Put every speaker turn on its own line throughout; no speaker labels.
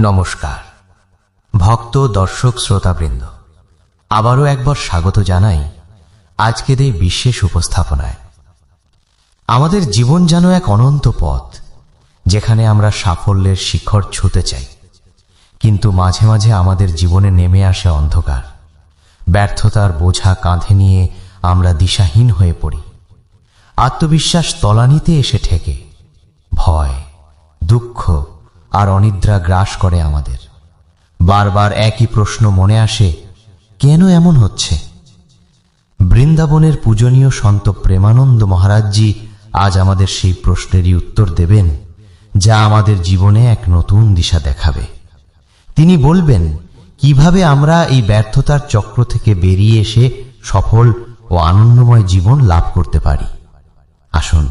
নমস্কার। ভক্ত, দর্শক, শ্রোতাবৃন্দ, আবারও একবার স্বাগত জানাই আজকের এই বিশেষ উপস্থাপনায়। আমাদের জীবন যেন এক অনন্ত পথ, যেখানে আমরা সাফল্যের শিখর ছুতে চাই। কিন্তু মাঝে মাঝে আমাদের জীবনে নেমে আসে অন্ধকার। ব্যর্থতার বোঝা কাঁধে নিয়ে আমরা দিশাহীন হয়ে পড়ি। আত্মবিশ্বাস তলানিতে এসে ঠেকে। ভয়, দুঃখ আর অনিদ্রা গ্রাস করে আমাদের। বারবার একই প্রশ্ন মনে আসে, কেন এমন হচ্ছে? বৃন্দাবনের পূজনীয় সন্ত প্রেমানন্দ মহারাজজি আজ আমাদের সেই প্রশ্নেরই উত্তর দেবেন, যা আমাদের জীবনে এক নতুন দিশা দেখাবে। তিনি বলবেন, কীভাবে আমরা এই ব্যর্থতার চক্র থেকে বেরিয়ে এসে সফল ও আনন্দময় জীবন লাভ করতে পারি? আসুন,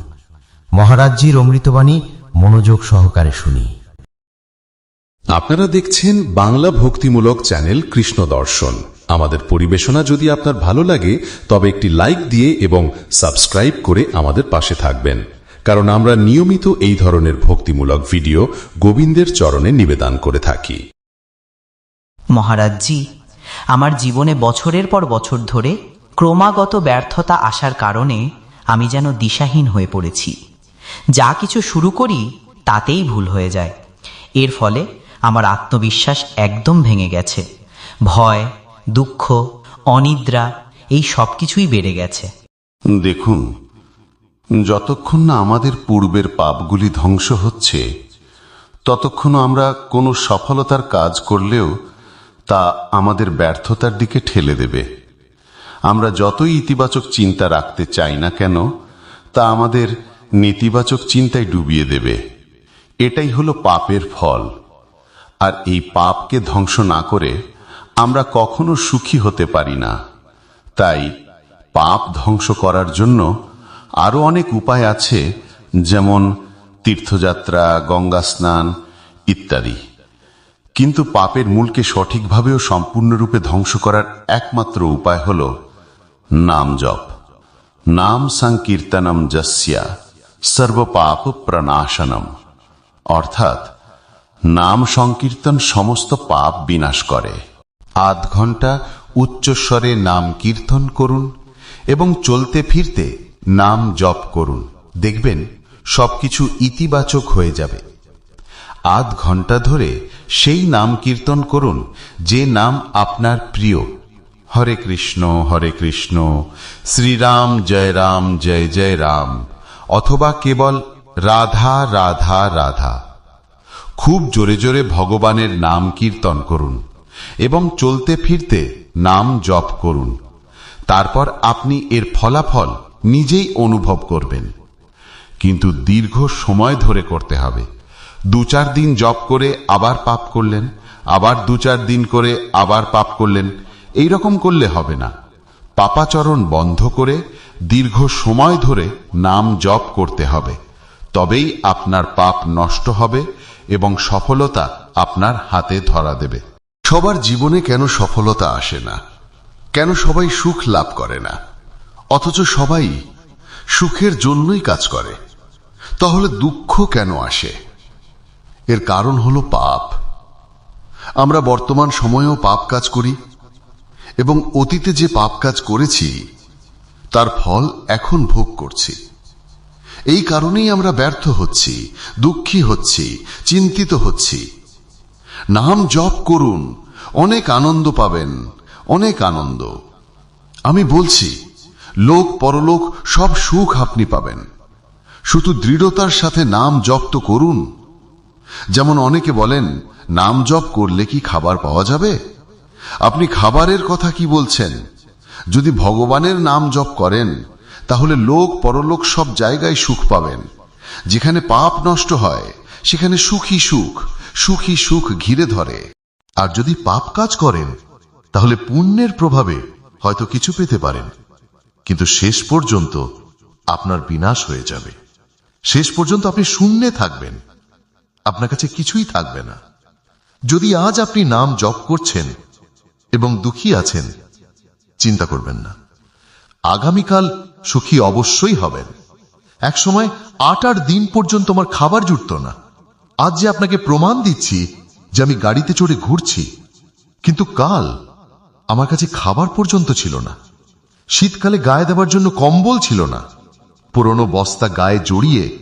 মহারাজজির অমৃতবাণী মনোযোগ সহকারে শুনি।
আপনারা দেখছেন বাংলা ভক্তিমূলক চ্যানেল কৃষ্ণ দর্শন। আমাদের পরিবেশনা যদি আপনার ভালো লাগে, তবে একটি লাইক দিয়ে এবং সাবস্ক্রাইব করে আমাদের পাশে থাকবেন। কারণ আমরা নিয়মিত এই ধরনের ভক্তিমূলক ভিডিও গোবিন্দের চরণে নিবেদন করে থাকি।
মহারাজজি, আমার জীবনে বছরের পর বছর ধরে ক্রমাগত ব্যর্থতা আসার কারণে আমি যেন দিশাহীন হয়ে পড়েছি। যা কিছু শুরু করি, তাতেই ভুল হয়ে যায়। এর ফলে আমার আত্মবিশ্বাস একদম ভেঙে গেছে। ভয়, দুঃখ, অনিদ্রা, এই সব কিছুই বেড়ে গেছে।
দেখুন, যতক্ষণ না আমাদের পূর্বের পাপগুলি ধ্বংস হচ্ছে, ততক্ষণ আমরা কোনো সফলতার কাজ করলেও তা আমাদের ব্যর্থতার দিকে ঠেলে দেবে। আমরা যতই ইতিবাচক চিন্তা রাখতে চাই না কেন, তা আমাদের নেতিবাচক চিন্তায় ডুবিয়ে দেবে। এটাই হলো পাপের ফল। আর এই পাপকে ধ্বংস না করে আমরা কখনো সুখী হতে পারি না। তাই পাপ ধ্বংস করার জন্য আরও অনেক উপায় আছে, যেমন তীর্থযাত্রা, গঙ্গা স্নান ইত্যাদি। কিন্তু পাপের মূলকে সঠিকভাবে ও সম্পূর্ণরূপে ধ্বংস করার একমাত্র উপায় হল নাম জপ। নাম সংকীর্তনম যস্যা সর্বপাপ প্রণাশনম অর্থাৎ নাম সংকীর্তন সমস্ত পাপ বিনাশ করে। আধ ঘণ্টা উচ্চস্বরে নাম কীর্তন করুন এবং চলতে ফিরতে নাম জপ করুন। দেখবেন সবকিছু ইতিবাচক হয়ে যাবে। আধ ঘণ্টা ধরে সেই নাম কীর্তন করুন যে নাম আপনার প্রিয়। হরে কৃষ্ণ হরে কৃষ্ণ, শ্রীরাম, জয় রাম, জয় জয় রাম, অথবা কেবল রাধা রাধা রাধা। খুব জোরে জোরে ভগবানের নাম কীর্তন করুন এবং চলতে ফিরতে নাম জপ করুন। তারপর আপনি এর ফলাফল নিজেই অনুভব করবেন। কিন্তু দীর্ঘ সময় ধরে করতে হবে। দু চার দিন জপ করে আবার পাপ করলেন, আবার দু চার দিন করে আবার পাপ করলেন, এই রকম করলে হবে না। পাপাচরণ বন্ধ করে দীর্ঘ সময় ধরে নাম জপ করতে হবে। তবেই আপনার পাপ নষ্ট হবে এবং সফলতা আপনার হাতে ধরা দেবে। সবার জীবনে কেন সফলতা আসে না? কেন সবাই সুখ লাভ করে না? অথচ সবাই সুখের জন্যই কাজ করে। তাহলে দুঃখ কেন আসে? এর কারণ হলো পাপ। আমরা বর্তমান সময়েও পাপ কাজ করি এবং অতীতে যে পাপ কাজ করেছি, তার ফল এখন ভোগ করছি। এই কারণেই আমরা ব্যর্থ হচ্ছি, দুঃখী হচ্ছি, চিন্তিত হচ্ছি। নাম জপ করুন, অনেক আনন্দ পাবেন, অনেক আনন্দ। আমি বলছি, লোক পরলোক সব সুখ আপনি পাবেন। শুধু দৃঢ়তার সাথে নাম জপ তো করুন। যেমন অনেকে বলেন, নাম জপ করলে কি খাবার পাওয়া যাবে? আপনি খাবারের কথা কি বলছেন? যদি ভগবানের নাম জপ করেন তাহলে লোক পরলোক সব জায়গায় সুখ পাবেন। যেখানে পাপ নষ্ট হয়, সেখানে সুখী সুখ সুখী সুখ ঘিরে ধরে। আর যদি পাপ কাজ করেন, তাহলে পুণ্যের প্রভাবে হয়তো কিছু পেতে পারেন। কিন্তু শেষ পর্যন্ত আপনার বিনাশ হয়ে যাবে। শেষ পর্যন্ত আপনি শূন্যে থাকবেন। আপনার কাছে কিছুই থাকবে না। যদি আজ আপনি নাম জপ করছেন এবং দুঃখী আছেন, চিন্তা করবেন না। আগামীকাল সুখী অবশ্যই হবেন। এক সময় আট আট দিন পর্যন্ত আমার খাবার জুটত না। আজ যে আপনাকে প্রমাণ দিচ্ছি
যে আমি গাড়িতে চড়ে ঘুরছি, কিন্তু কাল আমার কাছে খাবার পর্যন্ত ছিল না। শীতকালে গায়ে দেওয়ার জন্য কম্বল ছিল না। পুরনো বস্তা গায়ে জড়িয়ে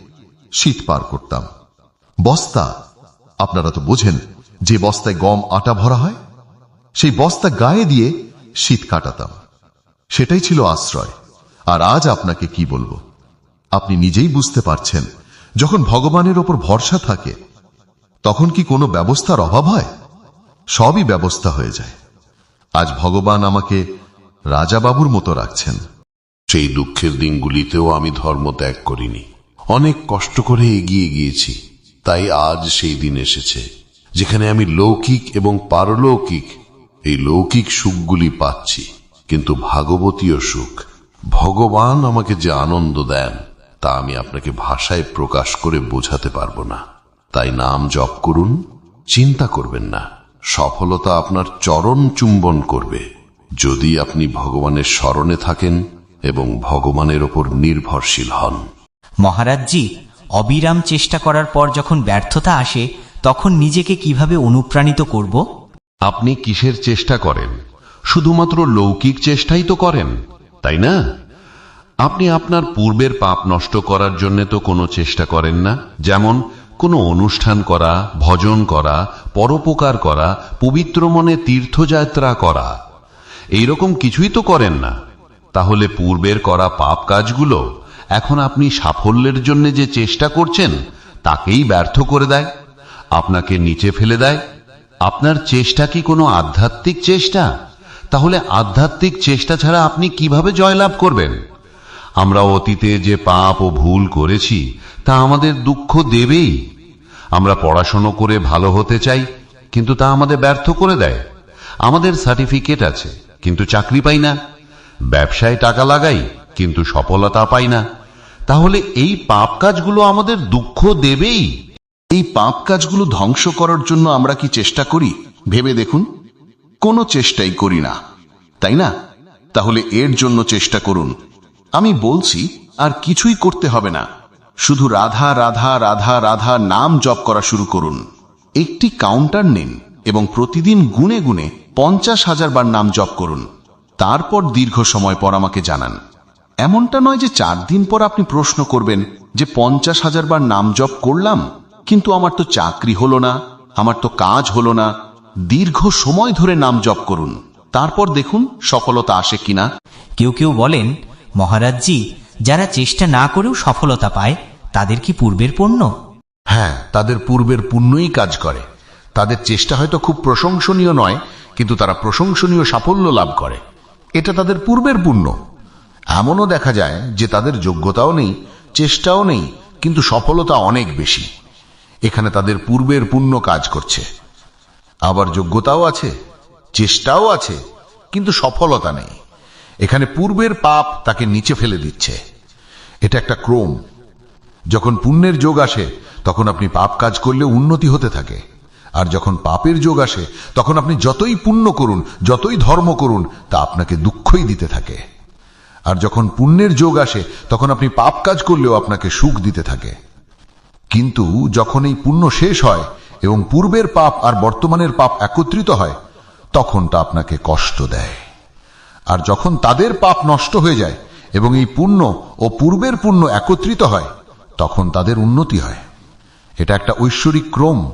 শীত পার করতাম। বস্তা, আপনারা তো বোঝেন, যে বস্তায় গম আটা ভরা হয়, সেই বস্তা গায়ে দিয়ে শীত কাটাতাম। সেটাই ছিল আশ্রয়। আর আজ আপনাকে কি বলব? আপনি নিজেই বুঝতে পারছেন, যখন ভগবানের ওপর ভরসা থাকে, তখন কি কোনো ব্যবস্থার অভাব হয়? সবই ব্যবস্থা হয়ে যায়। আজ ভগবান আমাকে রাজাবাবুর মতো রাখছেন।
সেই দুঃখের দিনগুলিতেও আমি ধর্ম ত্যাগ করিনি। অনেক কষ্ট করে এগিয়ে গিয়েছি, তাই আজ সেই দিন এসেছে, যেখানে আমি লৌকিক এবং পারলৌকিক, এই লৌকিক সুখগুলি পাচ্ছি, কিন্তু ভাগবতীয় সুখ ভগবান আমাকে যে আনন্দ দেন তা আমি আপনাকে ভাষায় প্রকাশ করে বোঝাতে পারব না। তাই নাম জপ করুন চিন্তা করবেন না। সফলতা আপনার চরণ চুম্বন করবে। যদি আপনি ভগবানের স্মরণে থাকেন এবং ভগবানের ওপর নির্ভরশীল হন।
মহারাজজি অবিরাম চেষ্টা করার পর যখন ব্যর্থতা আসে তখন নিজেকে কীভাবে অনুপ্রাণিত করব?
আপনি কিসের চেষ্টা করেন? শুধুমাত্র লৌকিক চেষ্টাই তো করেন। তাই না? আপনি আপনার পূর্বের পাপ নষ্ট করার জন্য তো কোনো চেষ্টা করেন না। যেমন কোনো অনুষ্ঠান করা, ভজন করা, পরোপকার করা, পবিত্র মনে তীর্থযাত্রা করা। এইরকম কিছুই তো করেন না। তাহলে পূর্বের করা পাপ কাজগুলো এখন আপনি সাফল্যের জন্য যে চেষ্টা করছেন, তাকেই ব্যর্থ করে দেয়? আপনাকে নিচে ফেলে দেয়? আপনার চেষ্টা কি কোনো আধ্যাত্মিক চেষ্টা? তাহলে আধ্যাত্মিক চেষ্টা ছাড়া আপনি কীভাবে জয়লাভ করবেন? আমরা অতীতে যে পাপ ও ভুল করেছি, তা আমাদের দুঃখ দেবেই। আমরা পড়াশুনো করে ভালো হতে চাই, কিন্তু তা আমাদের ব্যর্থ করে দেয়। আমাদের সার্টিফিকেট আছে, কিন্তু চাকরি পাই না। ব্যবসায় টাকা লাগাই, কিন্তু সফলতা পাই না। তাহলে এই পাপ কাজগুলো আমাদের দুঃখ দেবেই।
এই পাপ কাজগুলো ধ্বংস করার জন্য আমরা কি চেষ্টা করি? ভেবে দেখুন। কোনো চেষ্টাই করি না। তাই না? তাহলে এর জন্য চেষ্টা করুন। আমি বলছি, আর কিছুই করতে হবে না। শুধু রাধা রাধা রাধা রাধা নাম জপ করা শুরু করুন। একটি কাউন্টার নিন এবং প্রতিদিন গুনে গুনে পঞ্চাশ হাজার বার নাম জপ করুন। তারপর দীর্ঘ সময় পর আমাকে জানান। এমনটা নয় যে চার দিন পর আপনি প্রশ্ন করবেন যে পঞ্চাশ হাজার বার নাম জপ করলাম, কিন্তু আমার তো চাকরি হলো না, আমার তো কাজ হলো না দীর্ঘ সময় ধরে নাম জপ করুন। তারপর দেখুন সফলতা আসে কিনা।
কেউ কেউ বলেন মহারাজজি যারা চেষ্টা না করেও সফলতা পায় তাদের কি পূর্বের পণ্য?
হ্যাঁ তাদের পূর্বের পুণ্যই কাজ করে। তাদের চেষ্টা হয়তো খুব প্রশংসনীয় নয় কিন্তু তারা প্রশংসনীয় সাফল্য লাভ করে। এটা তাদের পূর্বের পুণ্য। এমনও দেখা যায় যে তাদের যোগ্যতাও নেই চেষ্টাও নেই কিন্তু সফলতা অনেক বেশি। এখানে তাদের পূর্বের পুণ্য কাজ করছে। আবার যোগ্যতাও আছে, চেষ্টাও আছে, কিন্তু সফলতা নেই। এখানে পূর্বের পাপ তাকে নিচে ফেলে দিচ্ছে। এটা একটা ক্রম। যখন পুণ্যের যোগ আসে, তখন আপনি পাপ কাজ করলে উন্নতি হতে থাকে। আর যখন পাপের যোগ আসে, তখন আপনি যতই পুণ্য করুন, যতই ধর্ম করুন, তা আপনাকে দুঃখই দিতে থাকে। আর যখন পুণ্যের যোগ আসে, তখন আপনি পাপ কাজ করলেও আপনাকে সুখ দিতে থাকে। কিন্তু যখন এই পুণ্য শেষ হয় এবং পূর্বের পাপ আর বর্তমানের পাপ একত্রিত হয়, তখন তা আপনাকে কষ্ট দেয়। আর যখন তাদের পাপ নষ্ট হয়ে যায় এবং এই পুণ্য ও পূর্বের পুণ্য একত্রিত হয়, তখন তাদের উন্নতি হয়। এটা একটা ঐশ্বরিক ক্রম,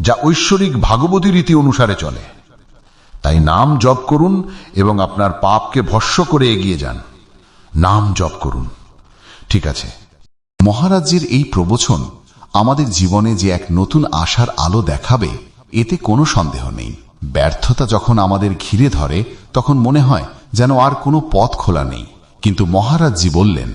যা ঐশ্বরিক ভাগবতী রীতি অনুসারে চলে। তাই নাম জপ করুন এবং আপনার পাপকে ভস্য করে এগিয়ে যান। নাম জপ করুন। ঠিক আছে।
মহারাজ্যের এই প্রবচন আমাদের জীবনে যে এক নতুন আশার আলো দেখাবে, এতে কোনো সন্দেহ নেই। ব্যর্থতা যখন আমাদের ঘিরে ধরে, তখন মনে হয় যেন আর কোনো পথ খোলা নেই। কিন্তু মহারাজজি বললেন,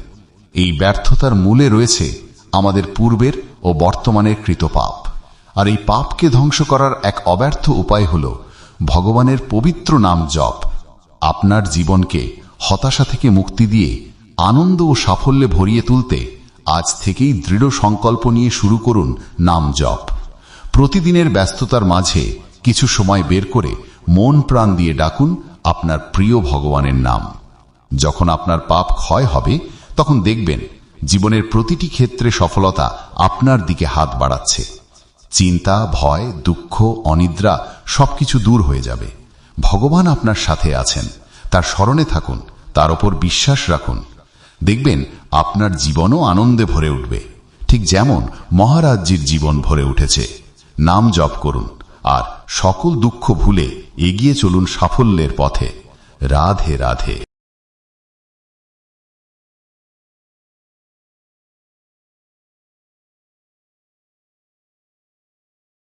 এই ব্যর্থতার মূলে রয়েছে আমাদের পূর্বের ও বর্তমানের কৃত পাপ আর এই পাপকে ধ্বংস করার এক অব্যর্থ উপায় হল ভগবানের পবিত্র নাম জপ। আপনার জীবনকে হতাশা থেকে মুক্তি দিয়ে আনন্দ ও সাফল্যে ভরিয়ে তুলতে আজ থেকেই দৃঢ় সংকল্প নিয়ে শুরু করুন নাম জপ। প্রতিদিনের ব্যস্ততার মাঝে কিছু সময় বের করে মন প্রাণ দিয়ে ডাকুন আপনার প্রিয় ভগবানের নাম। যখন আপনার পাপ ক্ষয় হবে, তখন দেখবেন জীবনের প্রতিটি ক্ষেত্রে সফলতা আপনার দিকে হাত বাড়াচ্ছে। চিন্তা, ভয়, দুঃখ, অনিদ্রা সবকিছু দূর হয়ে যাবে। ভগবান আপনার সাথে আছেন। তার স্মরণে থাকুন, তার ওপর বিশ্বাস রাখুন। দেখবেন, আপনার জীবনও আনন্দে ভরে উঠবে। ঠিক যেমন মহারাজজির জীবন ভরে উঠেছে। নাম জপ করুন, আর সকল দুঃখ ভুলে এগিয়ে চলুন সাফল্যের পথে। রাধে রাধে।